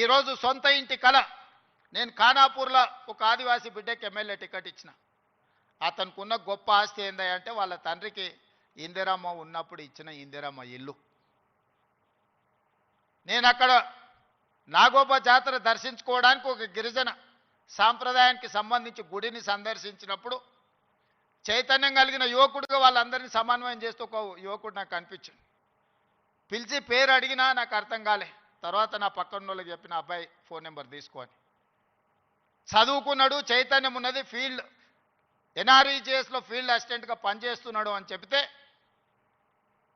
ఈరోజు సొంత ఇంటి కళ నేను ఖానాపూర్లో ఒక ఆదివాసీ బిడ్డకి ఎమ్మెల్యే టికెట్ ఇచ్చిన. అతనికి ఉన్న గొప్ప ఆస్తి ఏందంటే వాళ్ళ తండ్రికి ఇందిరమ్మ ఉన్నప్పుడు ఇచ్చిన ఇందిరమ్మ ఇల్లు. నేను అక్కడ నాగోప జాతర దర్శించుకోవడానికి ఒక గిరిజన సాంప్రదాయానికి సంబంధించి గుడిని సందర్శించినప్పుడు చైతన్యం కలిగిన యువకుడిగా వాళ్ళందరినీ సమన్వయం చేస్తూ ఒక యువకుడు నాకు కనిపించింది పిలిచి పేరు అడిగినా నాకు అర్థం కాలే. తర్వాత నా పక్కన వాళ్ళకి చెప్పిన అబ్బాయి ఫోన్ నెంబర్ తీసుకొని. చదువుకున్నాడు చైతన్యం ఉన్నది ఫీల్డ్ ఎన్ఆర్ఈజిఎస్లో ఫీల్డ్ అసిస్టెంట్గా పనిచేస్తున్నాడు అని చెప్తే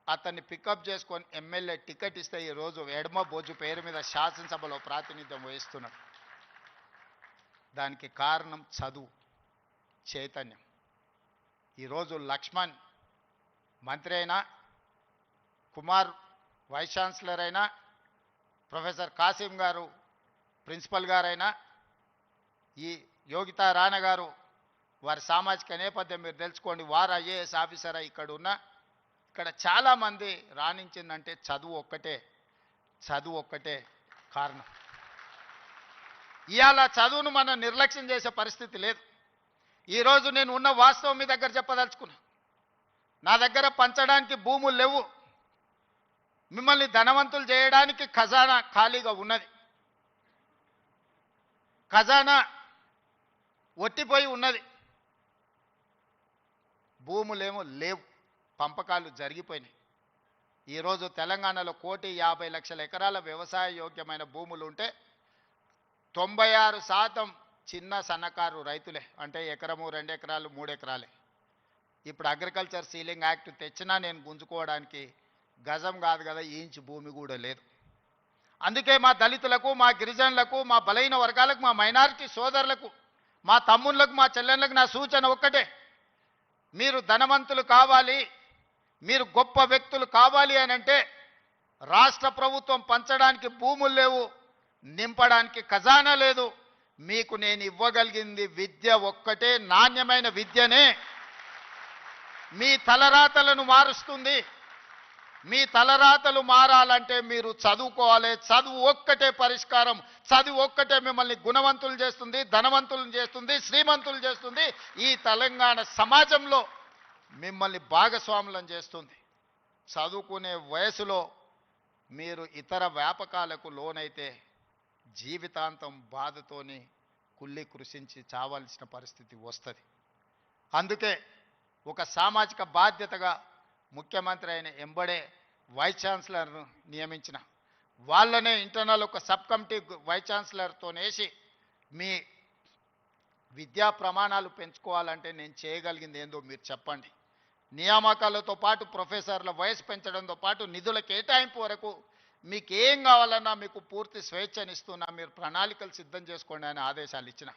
అతన్ని పికప్ చేసుకొని ఎమ్మెల్యే టికెట్ ఇస్తే ఈరోజు ఎడమ బోజు పేరు మీద శాసనసభలో ప్రాతినిధ్యం వహిస్తున్నాడు. దానికి కారణం చదువు చైతన్యం. ఈరోజు లక్ష్మణ్ మంత్రి అయినా కుమార్ వైస్ ఛాన్సలర్ అయినా ప్రొఫెసర్ కాసిం గారు ప్రిన్సిపల్ గారైనా ఈ యోగితా రాణ గారు వారి సామాజిక నేపథ్యం మీరు తెలుసుకోండి. వారు ఐఏఎస్ ఆఫీసర్ ఇక్కడ ఉన్న ఇక్కడ చాలామంది రాణించిందంటే చదువు ఒక్కటే చదువు ఒక్కటే కారణం. ఇవాళ చదువును మనం నిర్లక్ష్యం చేసే పరిస్థితి లేదు. ఈరోజు నేను ఉన్న వాస్తవం మీ దగ్గర చెప్పదలుచుకున్నా. నా దగ్గర పంచడానికి భూములు లేవు. మిమ్మల్ని ధనవంతులు చేయడానికి ఖజానా ఖాళీగా ఉన్నది. ఖజానా ఒట్టిపోయి ఉన్నది. భూములేమో లేవు. పంపకాలు జరిగిపోయినాయి. ఈరోజు తెలంగాణలో కోటి యాభై లక్షల ఎకరాల వ్యవసాయ యోగ్యమైన భూములు ఉంటే తొంభై ఆరు శాతం చిన్న సన్నకారు రైతులే. అంటే ఎకరము రెండు ఎకరాలు మూడు ఎకరాలే. ఇప్పుడు అగ్రికల్చర్ సీలింగ్ యాక్ట్ తెచ్చినా నేను గుంజుకోవడానికి గజం కాదు కదా ఇంచు భూమి కూడా లేదు. అందుకే మా దళితులకు మా గిరిజనులకు మా బలైన వర్గాలకు మా మైనారిటీ సోదరులకు మా తమ్ముళ్ళకు మా చెల్లెళ్ళకు నా సూచన ఒక్కటే. మీరు ధనవంతులు కావాలి మీరు గొప్ప వ్యక్తులు కావాలి అని అంటే రాష్ట్ర ప్రభుత్వం పంచడానికి భూములు లేవు నింపడానికి ఖజానా లేదు. మీకు నేను ఇవ్వగలిగింది విద్య ఒక్కటే నాణ్యమైన విద్యనే. మీ తలరాతలను మారుస్తుంది. మీ తలరాతలు మారాలంటే మీరు చదువుకోవాలి. చదువు ఒక్కటే పరిష్కారం. చదువు ఒక్కటే మిమ్మల్ని గుణవంతులు చేస్తుంది ధనవంతులను చేస్తుంది శ్రీమంతులు చేస్తుంది. ఈ తెలంగాణ సమాజంలో మిమ్మల్ని భాగస్వాములను చేస్తుంది. చదువుకునే వయసులో మీరు ఇతర వ్యాపకాలకు లోనైతే జీవితాంతం బాధతోని కుళ్ళి కృషించి చావాల్సిన పరిస్థితి వస్తుంది. అందుకే ఒక సామాజిక బాధ్యతగా ముఖ్యమంత్రి అయిన ఎంబడే వైస్ ఛాన్సలర్ను నియమించిన. వాళ్ళనే ఇంటర్నల్ ఒక సబ్ కమిటీ వైస్ ఛాన్సలర్తో వేసి మీ విద్యా ప్రమాణాలు పెంచుకోవాలంటే నేను చేయగలిగింది ఏందో మీరు చెప్పండి. నియామకాలతో పాటు ప్రొఫెసర్ల వయసు పెంచడంతో పాటు నిధుల కేటాయింపు వరకు మీకు ఏం కావాలన్నా మీకు పూర్తి స్వేచ్ఛనిస్తున్నా మీరు ప్రణాళికలు సిద్ధం చేసుకోండి అని ఆదేశాలు ఇచ్చిన.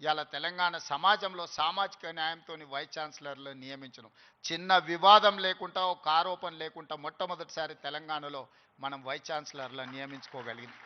ఇవాళ తెలంగాణ సమాజంలో సామాజిక న్యాయంతో వైస్ ఛాన్సలర్లు నియమించడం చిన్న వివాదం లేకుండా ఒక ఆరోపణ లేకుండా మొట్టమొదటిసారి తెలంగాణలో మనం వైస్ ఛాన్సలర్లను నియమించుకోగలిగింది